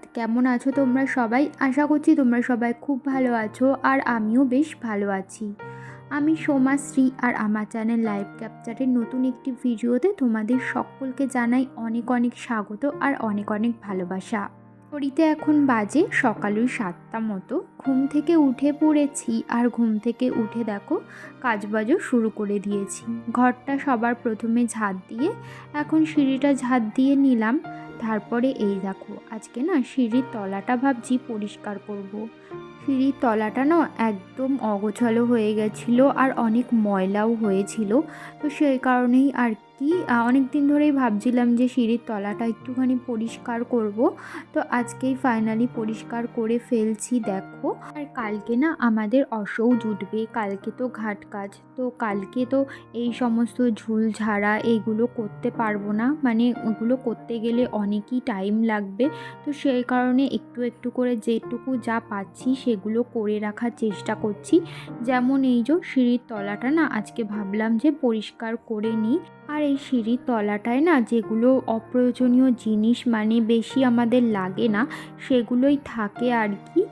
সুপ্রভাত কেমন আছো তোমরা সবাই? আশা করছি তোমরা সবাই খুব ভালো আছো আর আমিও বেশ ভালো আছি। আমি সোমাশ্রী আর আমার চ্যানেল লাইভ ক্যাপচারের নতুন একটি ভিডিওতে তোমাদের সকলকে জানাই অনেক অনেক স্বাগত আর অনেক অনেক ভালোবাসা। ঘড়িতে এখন বাজে সকাল ওই সাতটা মতো। ঘুম থেকে উঠে পড়েছি আর ঘুম থেকে উঠে দেখো কাজবাজও শুরু করে দিয়েছি। ঘরটা সবার প্রথমে ঝাঁট দিয়ে এখন সিঁড়িটা ঝাঁট দিয়ে নিলাম। তারপরে এই দেখো, আজকে না সিঁড়ির তলাটা ভাবছি পরিষ্কার করব। সিঁড়ির তলাটা না একদম অগোছালো হয়ে গেছিল আর অনেক ময়লাও হয়েছিল তো সেই কারণেই আর কি অনেক দিন ধরেই ভাবছিলাম যে সিঁড়ির তলাটা একটুখানি পরিষ্কার করব। তো আজকেই ফাইনালি পরিষ্কার করে ফেলছি, দেখো। আর কালকে না আমাদের অসৌ জুটবে কালকে তো ঘাট কাজ। তো কালকে তো এই সমস্ত ঝুল ঝাড়া এইগুলো করতে পারব না। মানে ওগুলো করতে গেলে অনেকই টাইম লাগবে। তো সেই কারণে একটু একটু করে যেটুকু যা পাচ্ছি সেগুলো করে রাখার চেষ্টা করছি। যেমন এই যে সিঁড়ির তলাটা না আজকে ভাবলাম যে পরিষ্কার করে নিই। আর এই সিঁড়ির তলাটায় না যেগুলো অপ্রয়োজনীয় জিনিস মানে বেশি আমাদের লাগে না, সেগুলোই থাকে আর কি।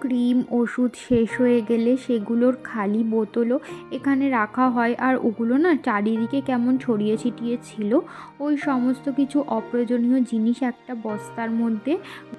ক্রিম, ওষুধ শেষ হয়ে গেলে সেগুলোর খালি বোতলও এখানে রাখা হয়। আর ওগুলো না চারিদিকে কেমন ছড়িয়ে ছিটিয়ে ছিল, ওই সমস্ত কিছু অপ্রয়োজনীয় জিনিস একটা বস্তার মধ্যে,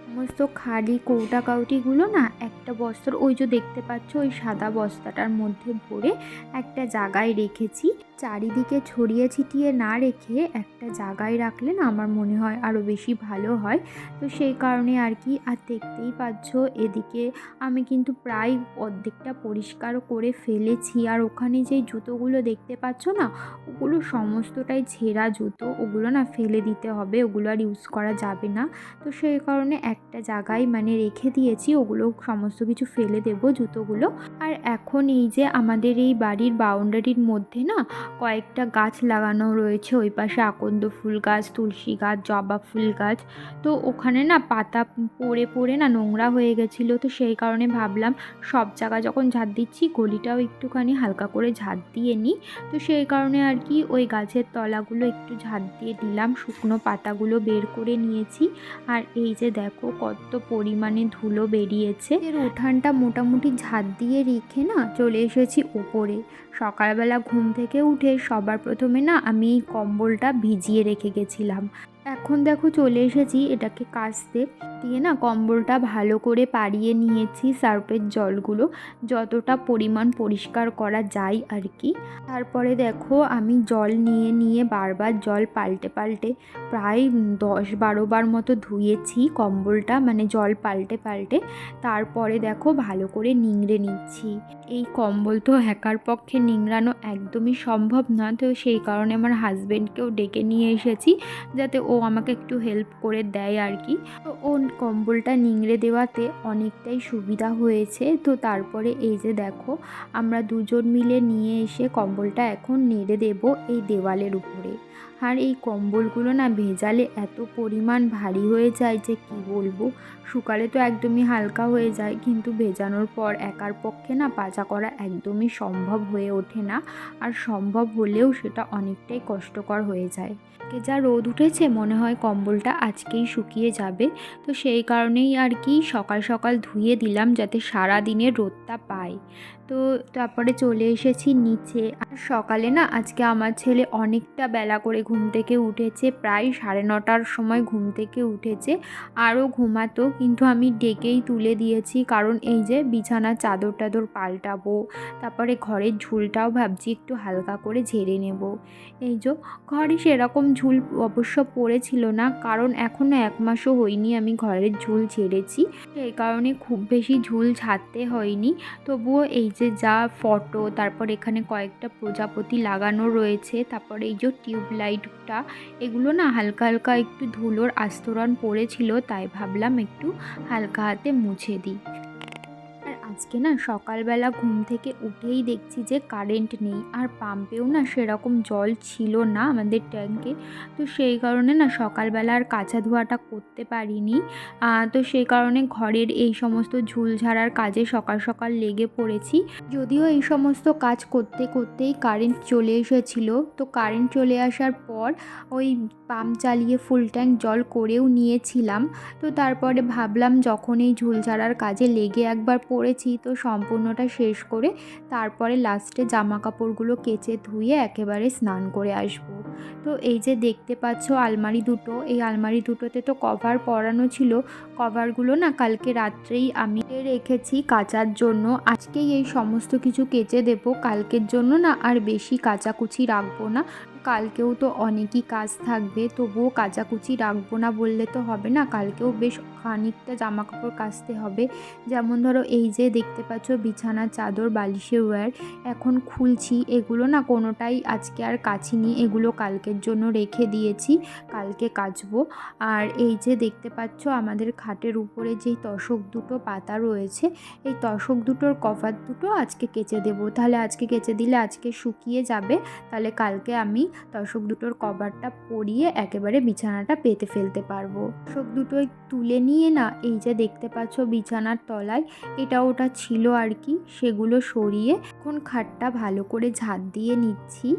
সমস্ত খালি কৌটা কাউটিগুলো না একটা বস্তার, ওই যে দেখতে পাচ্ছ, ওই সাদা বস্তাটার মধ্যে ভরে একটা জায়গায় রেখেছি। চারিদিকে ছড়িয়ে ছিটিয়ে না রেখে একটা জায়গায় রাখলেন আমার মনে হয় আরও বেশি ভালো হয়। তো সেই কারণে আর কি, আর দেখতেই পাচ্ছ এদিকে আমি কিন্তু প্রায় অর্ধেকটা পরিষ্কার করে ফেলেছি। আর ওখানে যেই জুতোগুলো দেখতে পাচ্ছ না, ওগুলো সমস্তটাই ছেঁড়া জুতো। ওগুলো না ফেলে দিতে হবে, ওগুলো আর ইউজ করা যাবে না। তো সেই কারণে একটা জায়গায় মানে রেখে দিয়েছি, ওগুলো সমস্ত কিছু ফেলে দেব জুতোগুলো। আর এখন এই যে আমাদের এই বাড়ির বাউন্ডারির মধ্যে না কয়েকটা গাছ লাগানো রয়েছে। ওই পাশে আকন্দ ফুল গাছ, তুলসী গাছ, জবা ফুল গাছ। তো ওখানে না পাতা পড়ে পড়ে না নোংরা হয়ে গেছিল। তো সেই কারণে ভাবলাম সব জায়গা যখন ঝাঁট দিচ্ছি, গলিটাও একটুখানি হালকা করে ঝাঁট দিয়ে নিই। তো সেই কারণে আর কি ওই গাছের তলাগুলো একটু ঝাঁট দিয়ে দিলাম, শুকনো পাতাগুলো বের করে নিয়েছি। আর এই যে দেখো কত পরিমাণে ধুলো বেরিয়েছে। এর উঠানটা মোটামুটি ঝাঁট দিয়ে রেখে না চলে এসেছি ওপরে। সকালবেলা ঘুম থেকে উঠে সবার প্রথমে না আমি কম্বলটা ভিজিয়ে রেখে গেছিলাম। এখন দেখো চলে এসেছি এটাকে কাচতে। দিয়ে না কম্বলটা ভালো করে পাড়িয়ে নিয়েছি সার্ফের জলগুলো। যতটা পরিমাণ পরিষ্কার করা যায় আর কি। তারপরে দেখো আমি জল নিয়ে নিয়ে বারবার জল পাল্টে পাল্টে প্রায় দশ বারো বার মতো ধুয়েছি কম্বলটা মানে জল পাল্টে পাল্টে। তারপরে দেখো ভালো করে নিংড়ে নিচ্ছি। এই কম্বল তো একার পক্ষে নিংড়ানো একদমই সম্ভব না। তো সেই কারণে আমার হাজব্যান্ডকেও ডেকে নিয়ে এসেছি যাতে ও আমাকে একটু হেল্প করে দেয় আর কি তো ও কম্বলটা নিংড়ে দেওয়াতে অনেকটাই সুবিধা হয়েছে। তো তারপরে এই যে দেখো, আমরা দুজন মিলে নিয়ে এসে কম্বলটা এখন নেড়ে দেব এই দেওয়ালের উপরে। আর এই কম্বলগুলো না ভেজালে এত পরিমাণ ভারী হয়ে যায় যে কি বলব? শুকালে তো একদমই হালকা হয়ে যায়, কিন্তু ভেজানোর পর একার পক্ষে না পাজা করা একদমই সম্ভব হয়ে ওঠে না। আর সম্ভব হলেও সেটা অনেকটাই কষ্টকর হয়ে যায়। কে যা রোদ উঠেছে, মনে হয় কম্বলটা আজকেই শুকিয়ে যাবে। তো সেই কারণেই আর কি সকাল সকাল ধুয়ে দিলাম যাতে সারা দিনের রোদটা পায়। তো তারপরে চলে এসেছি নিচে। আর সকালে না, আজকে আমার ছেলে অনেকটা বেলা করে ঘুম থেকে উঠেছে, প্রায় সাড়ে নটার সময় ঘুম থেকে উঠেছে। আরও ঘুমাতো, কিন্তু আমি ডেকেই তুলে দিয়েছি, কারণ এই যে বিছানার চাদর টাদর পাল্টাবো, তারপরে ঘরের ঝুলটাও ভাবছি একটু হালকা করে ঝেড়ে নেব। এই যে ঘরে সেরকম ঝুল অবশ্য পড়েছিল না, কারণ এখনও এক মাসও হয়নি আমি ঘরের ঝুল ঝেড়েছি। সেই কারণে খুব বেশি ঝুল ছাড়তে হয়নি, তবুও এই যে যা ফটো, তারপর এখানে কয়েকটা প্রজাপতি লাগানো রয়েছে, তারপর এই যে টিউবলাইটটা, এগুলো না হালকা হালকা একটু ধুলোর আস্তরণ পড়েছিল তাই ভাবলাম একটু হালকা হাতে মুছে দিই। আজকে না সকালবেলা ঘুম থেকে উঠেই দেখছি যে কারেন্ট নেই। আর পাম্পেও না সেরকম জল ছিল না আমাদের ট্যাঙ্কে তো সেই কারণে না সকালবেলা আর কাঁচা ধোয়াটা করতে পারিনি। তো সেই কারণে ঘরের এই সমস্ত ঝুল ঝাড়ার কাজে সকাল সকাল লেগে পড়েছি। যদিও এই সমস্ত কাজ করতে করতেই কারেন্ট চলে এসেছিল। তো কারেন্ট চলে আসার পর ওই পাম্প চালিয়ে ফুল ট্যাঙ্ক জল করেও নিয়েছিলাম। তো তারপরে ভাবলাম যখন এই ঝুল ঝাড়ার কাজে লেগে একবার পড়েছি তো সম্পূর্ণটা শেষ করে তারপরে লাস্টে জামা কাপড়গুলো কেচে ধুয়ে একেবারে স্নান করে আসব। তো এই যে দেখতে পাচ্ছ আলমারি দুটো, এই আলমারি দুটোতে তো কভার পরানো ছিল। কভারগুলো না কালকে রাত্রেই আমি রেখেছি কাচার জন্য। আজকেই এই সমস্ত কিছু কেচে দেবো। কালকের জন্য না আর বেশি কাচাকুচি রাখব না। কালকেও তো অনেকই কাজ থাকবে, তবুও কাচাকুচি রাখব না বললে তো হবে না। কালকেও বেশ খানিকটা জামা কাপড় কাচতে হবে। যেমন ধরো এই যে দেখতে পাচ্ছ বিছানার চাদর, বালিশের ওয়্যার, এখন খুলছি এগুলো না কোনোটাই আজকে আর কাচিনি, এগুলো কালকের জন্য রেখে দিয়েছি, কালকে কাচবো। আর এই যে দেখতে পাচ্ছ আমাদের খাটের উপরে যেই তশক দুটো পাতা রয়েছে, এই তশক দুটোর কভার দুটো আজকে কেচে দেবো। তাহলে আজকে কেচে দিলে আজকে শুকিয়ে যাবে, তাহলে কালকে আমি তশক দুটোর কভারটা পরিয়ে একেবারে বিছানাটা পেতে ফেলতে পারব। তশক দুটো তুলে নিয়ে না, এই যে দেখতে পাচ্ছ বিছানার তলায়, এটা ওটা ছিল আর কি, সেগুলো সরিয়ে এখন খাটটা ভালো করে ঝাঁট দিয়ে নিচ্ছি।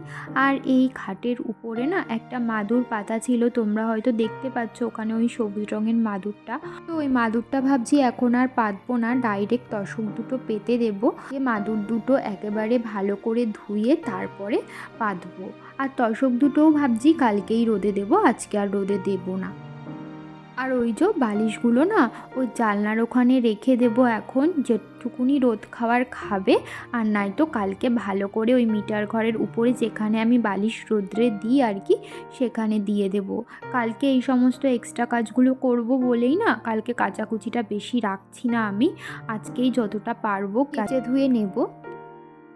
আর এই খাটের উপরে না একটা মাদুর পাতা ছিল, তোমরা হয়তো দেখতে পাচ্ছ ওখানে ওই সবুজ রঙের মাদুরটা। তো ওই মাদুরটা ভাবছি এখন আর পাতবো না ডাইরেক্ট তশক দুটো পেতে দেবো। যে মাদুর দুটো একেবারে ভালো করে ধুয়ে তারপরে পাতবো। আর তশক দুটোও ভাবছি কালকেই রোদে দেবো, আজকে আর রোদে দেবো না। আর ওই যে বালিশগুলো না, ওই জানলার ওখানে রেখে দেবো এখন, যেটুকুনি রোদ খাওয়ার খাবে, আর নাই তো কালকে ভালো করে ওই মিটার ঘরের উপরে যেখানে আমি বালিশ রোদ্রে দিই আর কি, সেখানে দিয়ে দেব। কালকে এই সমস্ত এক্সট্রা কাজগুলো করব বলেই না, কালকে কাচাকুচিটা বেশি রাখছি না আমি, আজকেই যতটা পারব কেচে ধুয়ে নেব।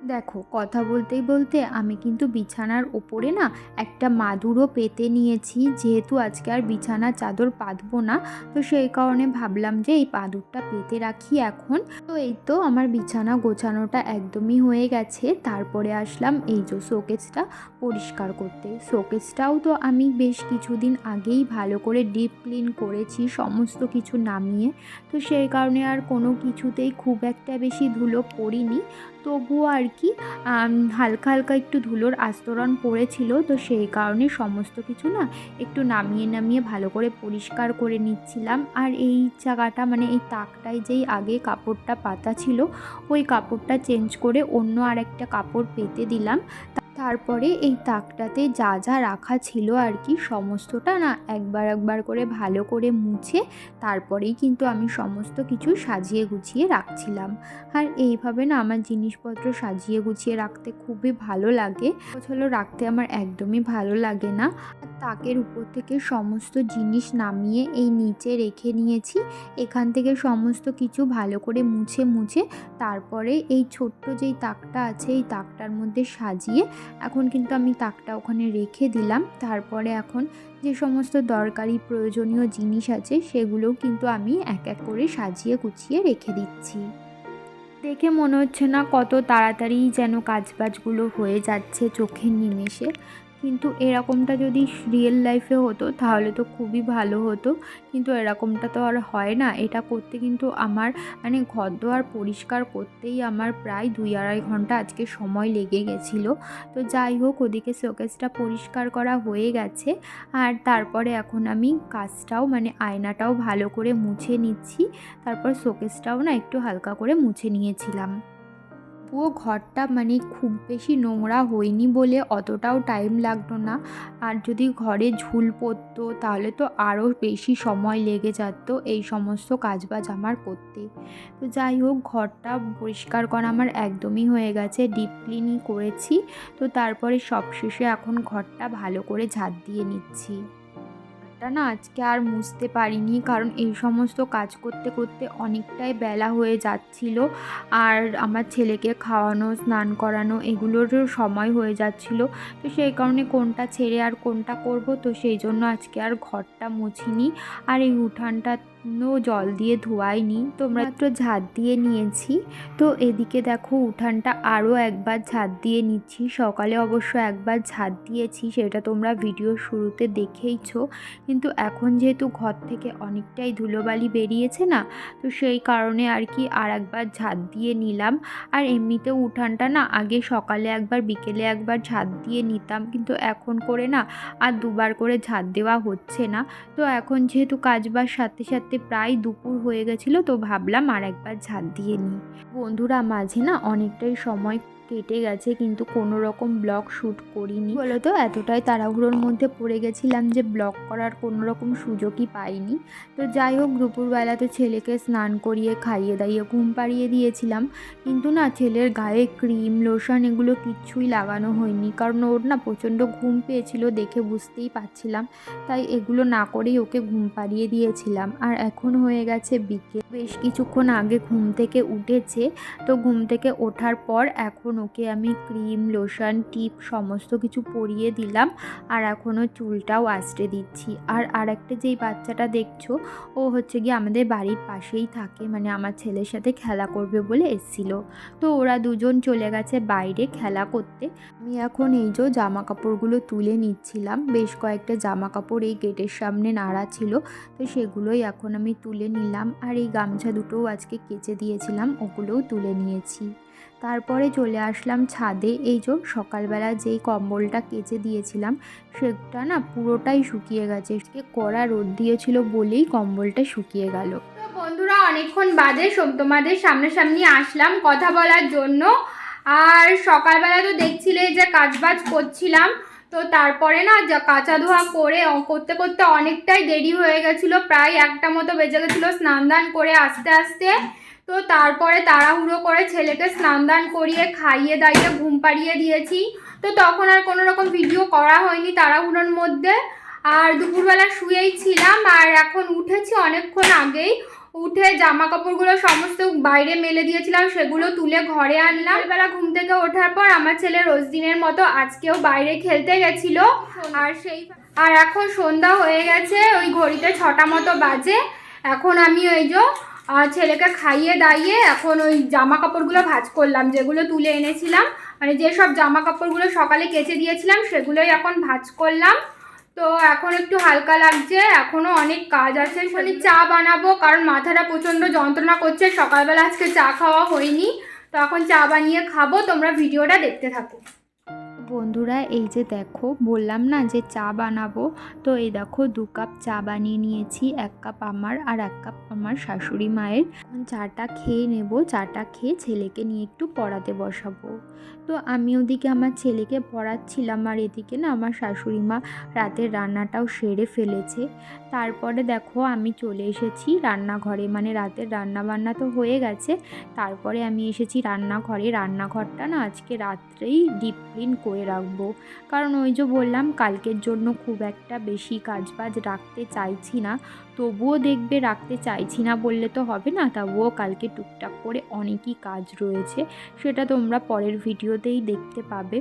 দেখো, কথা বলতেই বলতে আমি কিন্তু বিছানার ওপরে না একটা মাদুরও পেতে নিয়েছি। যেহেতু আজকে আর বিছানার চাদর পাতবো না, তো সেই কারণে ভাবলাম যে এই পাদুরটা পেতে রাখি এখন। তো এই তো আমার বিছানা গোছানোটা একদমই হয়ে গেছে। তারপরে আসলাম এই যে শোকেসটা পরিষ্কার করতে। শোকেসটাও তো আমি বেশ কিছুদিন আগেই ভালো করে ডিপ ক্লিন করেছি, সমস্ত কিছু নামিয়ে। তো সেই কারণে আর কোনো কিছুতেই খুব একটা বেশি ধুলো পড়িনি। তবুও আর কি হালকা হালকা একটু ধুলোর আস্তরণ পড়েছিল, তো সেই কারণে সমস্ত কিছু না একটু নামিয়ে নামিয়ে ভালো করে পরিষ্কার করে নিচ্ছিলাম। আর এই জায়গাটা মানে এই তাকটায় যেই আগে কাপড়টা পাতা ছিল, ওই কাপড়টা চেঞ্জ করে অন্য আর একটা কাপড় পেতে দিলাম। তারপরে এই তাকটাতে যা যা রাখা ছিল আর কি, সমস্তটা না একবার একবার করে ভালো করে মুছে তারপরেই কিন্তু আমি সমস্ত কিছু সাজিয়ে গুছিয়ে রাখছিলাম। আর এইভাবে না আমার জিনিসপত্র সাজিয়ে গুছিয়ে রাখতে খুবই ভালো লাগে। হলো রাখতে আমার একদমই ভালো লাগে না। তাকের উপর থেকে সমস্ত জিনিস নামিয়ে এই নিচে রেখে নিয়েছি। এখান থেকে সমস্ত কিছু ভালো করে মুছে মুছে তারপরে এই ছোট্ট যেই তাকটা আছে, এই তাকটার মধ্যে সাজিয়ে এখন কিন্তু আমি তাকটা ওখানে রেখে দিলাম। তারপরে এখন যে সমস্ত দরকারি প্রয়োজনীয় জিনিস আছে সেগুলো কিন্তু আমি এক এক করে সাজিয়ে গুছিয়ে রেখে দিচ্ছি। দেখে মনে হচ্ছে না কত তাড়াতাড়ি যেন কাজবাজগুলো হয়ে যাচ্ছে চোখের নিমেষে। কিন্তু এরকমটা যদি রিয়েল লাইফে হতো, তাহলে তো খুবই ভালো হতো। কিন্তু এরকমটা তো আর হয় না। এটা করতে কিন্তু আমার মানে ঘর দোয়ার পরিষ্কার করতেই আমার প্রায় দুই আড়াই ঘণ্টা আজকে সময় লেগে গেছিল। তো যাই হোক, ওদিকে শোকেসটা পরিষ্কার করা হয়ে গেছে। আর তারপরে এখন আমি কাজটাও মানে আয়নাটাও ভালো করে মুছে নিচ্ছি। তারপর শোকেসটাও না একটু হালকা করে মুছে নিয়েছিলাম। তবুও ঘরটা মানে খুব বেশি নোংরা হয়নি বলে অতটাও টাইম লাগতো না। আর যদি ঘরে ঝুল পড়তো তাহলে তো আরও বেশি সময় লেগে যেত এই সমস্ত কাজবাজ আমার করতে। তো যাই হোক, ঘরটা পরিষ্কার করা আমার একদমই হয়ে গেছে ডিপ ক্লিনই করেছি। তো তারপরে সবশেষে এখন ঘরটা ভালো করে ঝাঁট দিয়ে নিচ্ছি। ঘরটা না আজকে আর মুছতে পারিনি, কারণ এই সমস্ত কাজ করতে করতে অনেকটাই বেলা হয়ে যাচ্ছিল। আর আমার ছেলেকে খাওয়ানো, স্নান করানো এগুলোরও সময় হয়ে যাচ্ছিল। তো সেই কারণে কোনটা ছেড়ে আর কোনটা করব, তো সেই জন্য আজকে আর ঘরটা মুছিনি। আর এই উঠানটা কোনো জল দিয়ে ধোয়াইনি তো মাত্র ঝাঁট দিয়ে নিয়েছি। তো এদিকে দেখো উঠানটা আরও একবার ঝাঁট দিয়ে নিচ্ছি। সকালে অবশ্য একবার ঝাঁট দিয়েছি, সেটা তোমরা ভিডিও শুরুতে দেখেইছো। কিন্তু এখন যেহেতু ঘর থেকে অনেকটাই ধুলোবালি বেরিয়েছে না, তো সেই কারণে আর কি আর একবার ঝাঁট দিয়ে নিলাম। আর এমনিতেও উঠানটা না আগে সকালে একবার, বিকেলে একবার ঝাঁট দিয়ে নিতাম। কিন্তু এখন করে না আর দুবার করে ঝাঁট দেওয়া হচ্ছে না। তো এখন যেহেতু কাজবার সাথে সাথে প্রায় দুপুর হয়ে গেছিল, তো ভাবলাম আর একবার ঝাঁত দিয়ে নিই। বন্ধুরা, মাঝে না অনেকটাই সময় কেটে গেছে, কিন্তু কোনো রকম ব্লগ শ্যুট করিনি। বলো তো এতটাই তাড়াহুড়োর মধ্যে পড়ে গেছিলাম যে ব্লগ করার কোনো রকম সুযোগই পাইনি। তো যাই হোক দুপুরবেলা তো ছেলেকে স্নান করিয়ে খাইয়ে দাইয়ে ঘুম পাড়িয়ে দিয়েছিলাম। কিন্তু না, ছেলের গায়ে ক্রিম লোশন এগুলো কিচ্ছুই লাগানো হয়নি। কারণ ওর না প্রচণ্ড ঘুম পেয়েছিল দেখে বুঝতেই পারছিলাম। তাই এগুলো না করেই ওকে ঘুম পাড়িয়ে দিয়েছিলাম। আর এখন হয়ে গেছে বিকেল। বেশ কিছুক্ষণ আগে ঘুম থেকে উঠেছে। তো ঘুম থেকে ওঠার পর এখন ওকে আমি ক্রিম, লোশন, টিপ সমস্ত কিছু পরিয়ে দিলাম আর এখনও চুলটাও আঁচড়ে দিচ্ছি। আর আরেকটা যেই বাচ্চাটা দেখছ, ও হচ্ছে গিয়ে আমাদের বাড়ির পাশেই থাকে মানে আমার ছেলের সাথে খেলা করবে বলে এসছিল। তো ওরা দুজন চলে গেছে বাইরে খেলা করতে। আমি এখন এই যে জামা কাপড়গুলো তুলে নিচ্ছিলাম, বেশ কয়েকটা জামা কাপড় এই গেটের সামনে নাড়া ছিল, তো সেগুলোই এখন আমি তুলে নিলাম। আর এই গামছা দুটোও আজকে কেচে দিয়েছিলাম, ওগুলোও তুলে নিয়েছি। তারপরে চলে আসলাম ছাদে। এই যে সকালবেলা যেই কম্বলটা কেচে দিয়েছিলাম, সেটা না পুরোটাই শুকিয়ে গেছে। কড়া রোদ দিয়েছিল বলেই কম্বলটা শুকিয়ে গেল। বন্ধুরা, অনেকক্ষণ বাদে তোমাদের সামনাসামনি আসলাম কথা বলার জন্য। আর সকালবেলা তো দেখছিলে যে কাজবাজ করছিলাম, তো তারপরে না কাঁচা ধোয়া করে করতে করতে অনেকটাই দেরি হয়ে গেছিল। প্রায় একটা মতো বেজে গেছিল স্নান দান করে আস্তে আস্তে। তো তারপরে তাড়াহুড়ো করে ছেলেকে স্নান দান করিয়ে খাইয়ে দাইয়ে ঘুম পাড়িয়ে দিয়েছি। তো তখন আর কোনো রকম ভিডিও করা হয়নি তাড়াহুড়োর মধ্যে। আর দুপুরবেলা শুয়েই ছিলাম আর এখন উঠেছি অনেকক্ষণ আগেই। উঠে জামা কাপড়গুলো সমস্ত বাইরে মেলে দিয়েছিলাম, সেগুলো তুলে ঘরে আনলাম। বেলা ঘুম থেকে ওঠার পর আমার ছেলে রোজ দিনের মতো আজকেও বাইরে খেলতে গেছিল। আর সেই আর এখন সন্ধ্যা হয়ে গেছে, ওই ঘড়িতে ছটা মতো বাজে। এখন আমি ওই যে ছেলেকে খাইয়ে দাইয়ে এখন ওই জামা কাপড়গুলো ভাজ করলাম, যেগুলো তুলে এনেছিলাম। মানে যেসব জামা কাপড়গুলো সকালে কেচে দিয়েছিলাম, সেগুলোই এখন ভাজ করলাম। তো এখন একটু হালকা লাগছে এখনও অনেক কাজ আছে। মানে চা বানাবো, কারণ মাথাটা প্রচণ্ড যন্ত্রণা করছে, সকালবেলা আজকে চা খাওয়া হয়নি। তো এখন চা বানিয়ে খাব, তোমরা ভিডিওটা দেখতে থাকো। বন্ধুরা, এই যে দেখো, বললাম না যে চা বানাবো? তো এই দেখো, দু কাপ চা বানিয়ে নিয়েছি, এক কাপ আমার আর এক কাপ আমার শাশুড়ি মায়ের। চাটা খেয়ে নেব, চাটা খেয়ে ছেলেকে নিয়ে একটু পড়াতে বসাবো। তো আমি ওদিকে আমার ছেলেকে পড়াচ্ছিলাম আর এদিকে না আমার শাশুড়ি মা রাতের রান্নাটাও সেরে ফেলেছে। তারপরে দেখো আমি চলে এসেছি রান্নাঘরে মানে রাতের রান্না বান্না তো হয়ে গেছে। তারপরে আমি এসেছি রান্নাঘরে। রান্নাঘরটা না আজকে রাত্রেই ডিপ ক্লিন করে রাখব। কারণ ওই যে বললাম, কালকের জন্য খুব একটা বেশি কাজবাজ রাখতে চাইছি না। তবুও দেখবে রাখতে চাইছি না বললে তো হবে না, তবুও কালকে টুকটাক করে অনেকই কাজ রয়েছে। সেটা তোমরা পরের ভিডিওতেই দেখতে পাবে।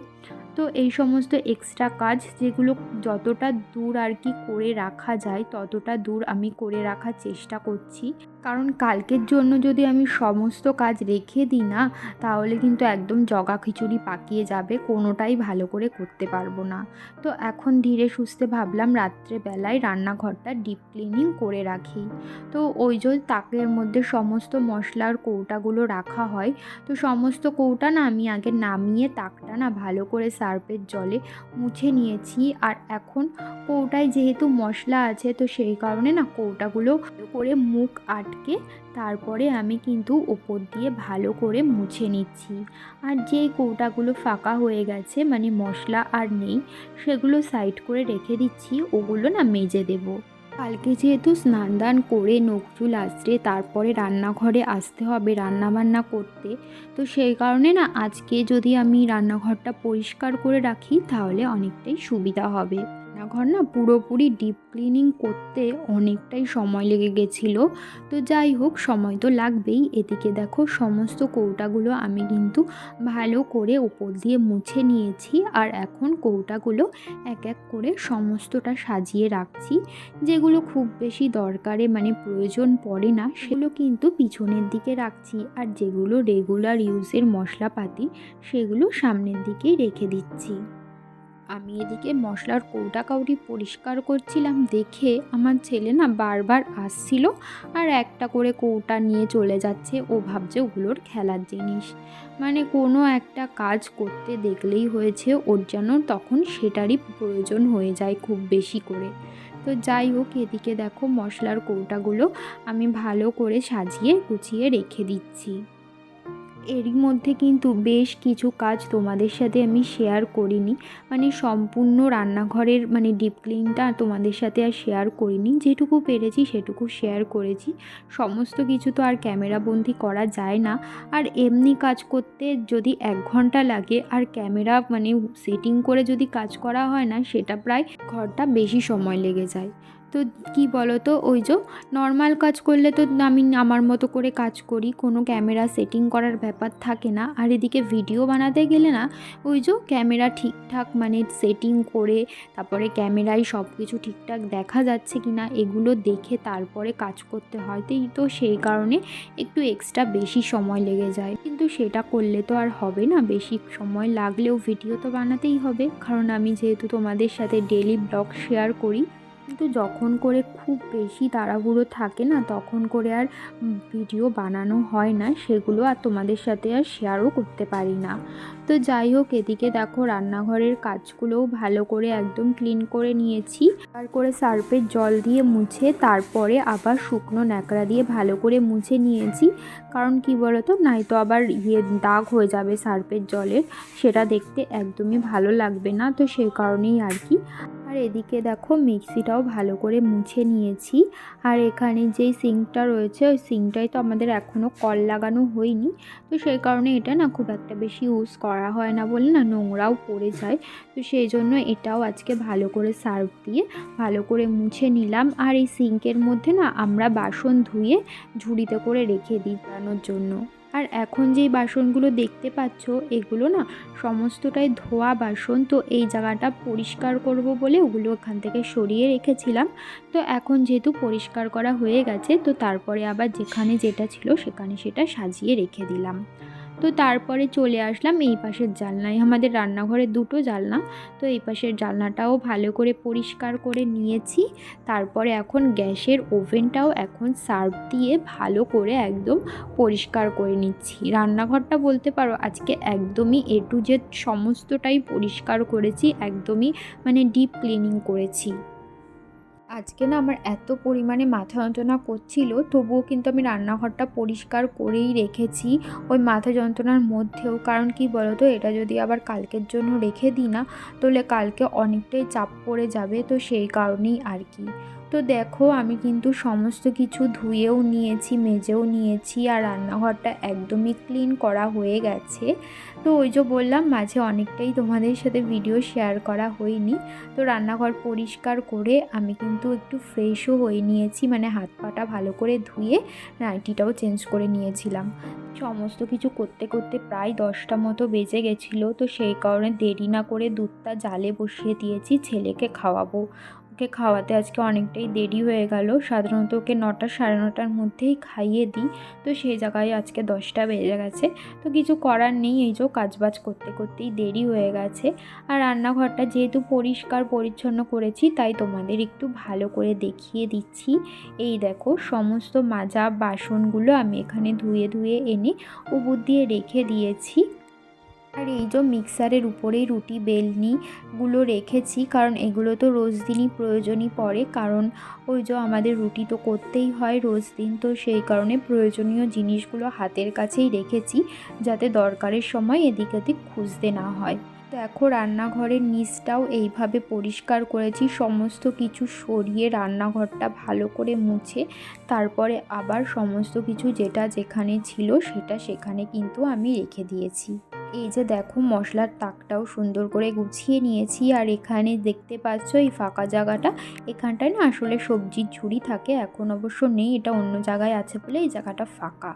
তো এই সমস্ত এক্সট্রা কাজ যেগুলো যতটা দূর আর কি করে রাখা যায়, ততটা দূর আমি করে রাখার চেষ্টা করছি। কারণ কালকের জন্য যদি আমি সমস্ত কাজ রেখে দিই না, তাহলে কিন্তু একদম জগা খিচুড়ি পাকিয়ে যাবে, কোনোটাই ভালো করে করতে পারব না। তো এখন ধীরে সুস্থে ভাবলাম রাত্রেবেলায় রান্নাঘরটা ডিপ ক্লিনিং করে রাখি। তো ওই যে তাকের মধ্যে সমস্ত মশলার কৌটাগুলো রাখা হয়, তো সমস্ত কৌটা না আমি আগে নামিয়ে তাকটা না ভালো করে সার্ফের জলে মুছে নিয়েছি। আর এখন কৌটায় যেহেতু মশলা আছে, তো সেই কারণে না কৌটাগুলো করে মুখ আটকে তারপরে আমি কিন্তু ওপর দিয়ে ভালো করে মুছে নিচ্ছি। আর যেই কৌটাগুলো ফাঁকা হয়ে গেছে মানে মশলা আর নেই, সেগুলো সাইড করে রেখে দিচ্ছি, ওগুলো না মেজে দেবো। কালকে যেহেতু স্নান দান করে নখ চুল আসছে তারপরে রান্নাঘরে আসতে হবে রান্না বান্না করতে, তো সেই কারণে না আজকে যদি আমি রান্নাঘরটা পরিষ্কার করে রাখি তাহলে অনেকটাই সুবিধা হবে। রান্নাঘর না পুরোপুরি ডিপ ক্লিনিং করতে অনেকটাই সময় লেগে গেছিল। তো যাই হোক, সময় তো লাগবেই। এদিকে দেখো, সমস্ত কৌটাগুলো আমি কিন্তু ভালো করে ওপর দিয়ে মুছে নিয়েছি আর এখন কৌটাগুলো এক এক করে সমস্তটা সাজিয়ে রাখছি। যেগুলো খুব বেশি দরকারে মানে প্রয়োজন পড়ে না, সেগুলো কিন্তু পিছনের দিকে রাখছি আর যেগুলো রেগুলার ইউজের মশলাপাতি, সেগুলো সামনের দিকেই রেখে দিচ্ছি। আমি এদিকে মশলার কৌটা কাউটি পরিষ্কার করছিলাম দেখে আমার ছেলে না বারবার আসছিল আর একটা করে কৌটা নিয়ে চলে যাচ্ছে। ও ভাবছে ওগুলোর খেলার জিনিস। মানে কোনো একটা কাজ করতে দেখলেই হয়েছে ওর যেন তখন সেটারই প্রয়োজন হয়ে যায় খুব বেশি করে। তো যাই হোক, এদিকে দেখো মশলার কৌটাগুলো আমি ভালো করে সাজিয়ে গুছিয়ে রেখে দিচ্ছি। এরই মধ্যে কিন্তু বেশ কিছু কাজ তোমাদের সাথে আমি শেয়ার করিনি। মানে সম্পূর্ণ রান্নাঘরের মানে ডিপ ক্লিনটা তোমাদের সাথে আর শেয়ার করিনি। যেটুকু পেরেছি সেটুকু শেয়ার করেছি। সমস্ত কিছু তো আর ক্যামেরাবন্দি করা যায় না। আর এমনি কাজ করতে যদি এক ঘণ্টা লাগে, আর ক্যামেরা মানে সেটিং করে যদি কাজ করা হয় না, সেটা প্রায় ঘরটা বেশি সময় লেগে যায়। তো কি বলো তো ওই যে নর্মাল কাজ করলে তো আমি আমার মতো করে কাজ করি, কোনো ক্যামেরা সেটিং করার ব্যাপার থাকে না। আর এদিকে ভিডিও বানাতে গেলে না, ওই যে ক্যামেরা ঠিকঠাক মানে সেটিং করে, তারপরে ক্যামেরায় সব কিছু ঠিকঠাক দেখা যাচ্ছে কি না এগুলো দেখে তারপরে কাজ করতে হয়। তো সেই কারণে একটু এক্সট্রা বেশি সময় লেগে যায়। কিন্তু সেটা করলে তো আর হবে না, বেশি সময় লাগলেও ভিডিও তো বানাতেই হবে। কারণ আমি যেহেতু তোমাদের সাথে ডেলি ব্লগ শেয়ার করি কিন্তু যখন করে খুব বেশি তাড়াহুড়ো থাকে না, তখন করে আর ভিডিও বানানো হয় না, সেগুলো আর তোমাদের সাথে আর শেয়ারও করতে পারি না। তো যাই হোক, এদিকে দেখো রান্নাঘরের কাজগুলোও ভালো করে একদম ক্লিন করে নিয়েছি। আর করে সার্ফের জল দিয়ে মুছে, তারপরে আবার শুকনো ন্যাকড়া দিয়ে ভালো করে মুছে নিয়েছি। কারণ কি বলতো, নাই তো আবার ইয়ে দাগ হয়ে যাবে সার্ফের জলের, সেটা দেখতে একদমই ভালো লাগবে না, তো সেই কারণেই আর কি। আর এদিকে দেখো মিক্সিটাও ভালো করে মুছে নিয়েছি। আর এখানে যেই সিঙ্কটা রয়েছে, ওই সিঙ্কটাই তো আমাদের এখনও কল লাগানো হয়নি। তো সেই কারণে এটা না খুব একটা বেশি ইউজ করা হয় না বলে না নোংরাও পড়ে যায়। তো সেই জন্য এটাও আজকে ভালো করে সার্ফ দিয়ে ভালো করে মুছে নিলাম। আর এই সিঙ্কের মধ্যে না আমরা বাসন ধুয়ে ঝুড়িতে করে রেখে দিই জন্য। আর এখন যেই বাসনগুলো দেখতে পাচ্ছ, এগুলো না সমস্তটাই ধোয়া বাসন। তো এই জায়গাটা পরিষ্কার করব বলে ওগুলো ওখান থেকে সরিয়ে রেখেছিলাম। তো এখন যেহেতু পরিষ্কার করা হয়ে গেছে, তো তারপরে আবার যেখানে যেটা ছিল সেখানে সেটা সাজিয়ে রেখে দিলাম। তো তারপরে চলে আসলাম এই পাশের জালনায় আমাদের রান্নাঘরে দুটো জানলা, তো এই পাশের জানলাটাও ভালো করে পরিষ্কার করে নিয়েছি। তারপরে এখন গ্যাসের ওভেনটাও এখন সার্ভ দিয়ে ভালো করে একদম পরিষ্কার করে নিচ্ছি। রান্নাঘরটা বলতে পারো আজকে একদমই এ টু জেড সমস্তটাই পরিষ্কার করেছি, একদমই মানে ডিপ ক্লিনিং করেছি। আজকে না আমার এত পরিমাণে মাথা যন্ত্রণা করছিল, তবুও কিন্তু আমি রান্নাঘরটা পরিষ্কার করেই রেখেছি ওই মাথা যন্ত্রণার মধ্যেও। কারণ কি বলতো, এটা যদি আবার কালকের জন্য রেখে দিই না, তাহলে কালকে অনেকটাই চাপ পড়ে যাবে, তো সেই কারণেই আর কি। তো দেখো, আমি কিন্তু সমস্ত কিছু ধুয়েও নিয়েছি, মেজেও নিয়েছি আর রান্নাঘরটা একদমই ক্লিন করা হয়ে গেছে। তো ওই যে বললাম, মাঝে অনেকটাই তোমাদের সাথে ভিডিও শেয়ার করা হয়নি। তো রান্নাঘর পরিষ্কার করে আমি কিন্তু একটু ফ্রেশও হয়ে নিয়েছি মানে হাত পাটা ভালো করে ধুয়ে নাইটিটাও চেঞ্জ করে নিয়েছিলাম। সমস্ত কিছু করতে করতে প্রায় দশটা মতো বেজে গেছিল, তো সেই কারণে দেরি না করে দুধটা জালে বসিয়ে দিয়েছি, ছেলেকে খাওয়াবো। ওকে খাওয়াতে আজকে অনেকটাই দেরি হয়ে গেল। সাধারণত ওকে নটা সাড়ে নটার মধ্যেই খাইয়ে দিই। তো সেই জায়গায় আজকে দশটা বেজে গেছে। তো কিছু করার নেই, এই যে কাজবাজ করতে করতেই দেরি হয়ে গেছে। আর রান্নাঘরটা যেহেতু পরিষ্কার পরিচ্ছন্ন করেছি, তাই তোমাদের একটু ভালো করে দেখিয়ে দিচ্ছি। এই দেখো, সমস্ত মাজা বাসনগুলো আমি এখানে ধুয়ে ধুয়ে এনে উবুর দিয়ে রেখে দিয়েছি। আর এই যে মিক্সারের উপরেই রুটি বেলনিগুলো রেখেছি, কারণ এগুলো তো রোজ দিনই প্রয়োজনই পড়ে। কারণ ওই যে আমাদের রুটি তো করতেই হয় রোজ দিন, তো সেই কারণে প্রয়োজনীয় জিনিসগুলো হাতের কাছেই রেখেছি, যাতে দরকারের সময় এদিক ওদিক খুঁজতে না হয়। দেখো রান্নাঘরের নিচটাও এইভাবে পরিষ্কার করেছি, সমস্ত কিছু সরিয়ে রান্নাঘরটা ভালো করে মুছে, তারপরে আবার সমস্ত কিছু যেটা যেখানে ছিল সেটা সেখানে কিন্তু আমি রেখে দিয়েছি। এই যে দেখো, মশলার তাকটাও সুন্দর করে গুছিয়ে নিয়েছি। আর এখানে দেখতে পাচ্ছ এই ফাঁকা জায়গাটা। এখানটায় না আসলে সবজির ঝুড়ি থাকে, এখন অবশ্য নেই, এটা অন্য জায়গায় আছে বলে এই জায়গাটা ফাঁকা।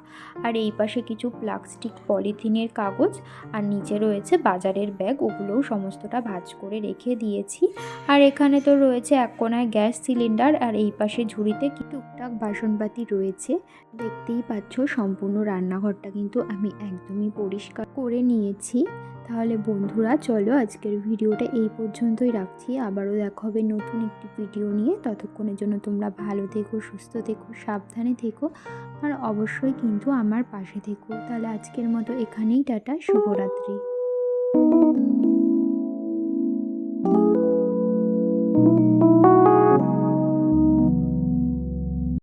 আর এই পাশে কিছু প্লাস্টিক পলিথিনের কাগজ, আর নিচে রয়েছে বাজারের ব্যাগ, ওগুলোও সমস্তটা ভাঁজ করে রেখে দিয়েছি। আর এখানে তো রয়েছে এক কোনায় গ্যাস সিলিন্ডার, আর এই পাশে ঝুড়িতে কি টুকটাক বাসনপাতি রয়েছে। দেখতেই পাচ্ছ, সম্পূর্ণ রান্নাঘরটা কিন্তু আমি একদমই পরিষ্কার করে নিয়েছি। তাহলে বন্ধুরা, চলো আজকের ভিডিওটা এই পর্যন্তই রাখছি। আবারও দেখা হবে নতুন একটি ভিডিও নিয়ে। ততক্ষণের জন্য তোমরা ভালো থেকো, সুস্থ থেকো, সাবধানে থেকো। আর অবশ্যই কিন্তু আমার পাশে থেকো। তাহলে আজকের মতো এখানেই টাটা, শুভরাত্রি।